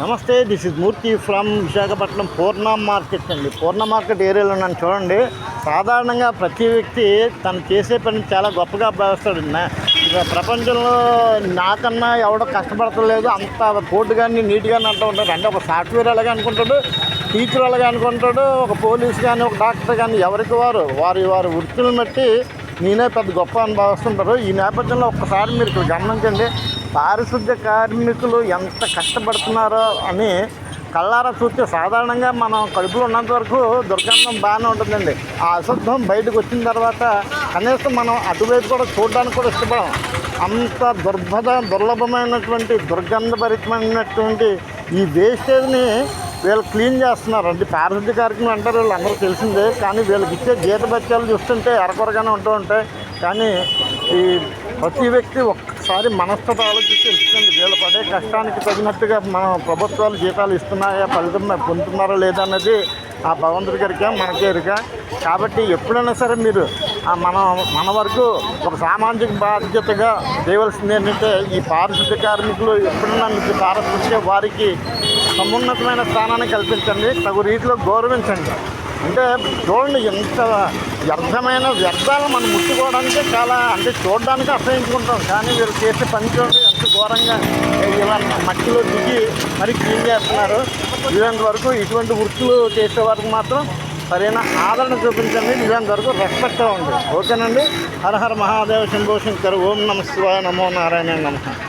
నమస్తే this is Murthy from Visakhapatnam Purna market అండి. Purna market ఏరియాలో నన్ను చూడండి. సాధారణంగా ప్రతి వ్యక్తి తను చేసే పని చాలా గొప్పగా భావిస్తాడు. ప్రపంచంలో నాకన్నా ఎవడో కష్టపడతలేదు అంత కోర్టుగాని నీట్గా అంటూ ఉంటాడు అంటే ఒక సాఫ్ట్వేర్ అలాగే అనుకుంటాడు టీచర్ అలాగే అనుకుంటాడు ఒక పోలీస్ కానీ ఒక డాక్టర్ కానీ ఎవరికి వారు వారి వారి వృత్తులను బట్టి నేనే పెద్ద గొప్ప అని భావిస్తుంటారు. ఈ నేపథ్యంలో ఒక్కసారి మీరు ఇక్కడ గమనించండి. పారిశుద్ధ్య కార్మికులు ఎంత కష్టపడుతున్నారో అని కళ్ళారా చూస్తే సాధారణంగా మనం కడుపులో ఉన్నంత వరకు దుర్గంధం బాగానే ఉంటుందండి. ఆ అశుద్ధం బయటకు వచ్చిన తర్వాత కనీసం మనం అటువైపు కూడా చూడడానికి కూడా ఇష్టపడం అంత దుర్భద దుర్లభమైనటువంటి దుర్గంధభరితమైనటువంటి ఈ వేస్టేజ్ని వీళ్ళు క్లీన్ చేస్తున్నారు అంటే పారిశుద్ధ్య కార్యక్రమం అంటారు వీళ్ళు అందరూ తెలిసిందే. కానీ వీళ్ళకి ఇచ్చే జీతభత్యాలు చూస్తుంటే ఎరకొరగానే ఉంటూ ఉంటాయి. కానీ ఈ ప్రతి వ్యక్తి ఒక్కసారి మనస్తత ఆలోచిస్తే తెలుస్తుంది వీళ్ళు పడే కష్టానికి తగినట్టుగా మన ప్రభుత్వాలు జీతాలు ఇస్తున్నాయా ఫలితం పొందుతున్నారా లేదా అన్నది ఆ భగవంతుడి గారికి మనకే ఎరుక. కాబట్టి ఎప్పుడైనా సరే మీరు ఆ మన మన వరకు ఒక సామాజిక బాధ్యతగా చేయవలసింది ఏంటంటే ఈ పారిశుద్ధ్య కార్మికులు ఎప్పుడైనా మీకు పారిశుద్ధ్య వారికి సమున్నతమైన స్థానాన్ని కల్పించండి. తగు రీతిలో గౌరవించండి. అంటే చూడండి ఎంత వ్యర్థమైన వ్యర్థాలను మనం ముట్టుకోవడానికి చాలా అంటే చూడడానికి అసహించుకుంటాం. కానీ వీరు చేసే పని చూడండి ఎంత ఘోరంగా ఇలా మట్టిలో దిగి మరి క్లీన్ చేస్తున్నారు. ఇలాంటి వరకు ఇటువంటి వృత్తులు చేసే వరకు మాత్రం సరైన ఆదరణ చూపించండి. ఇలాంటి వరకు రెస్పెక్ట్ ఉంది ఓకేనండి? హరహర మహాదేవ శంభో శంకర్. ఓం నమ శివాయ నమో నారాయణ నమస్కారం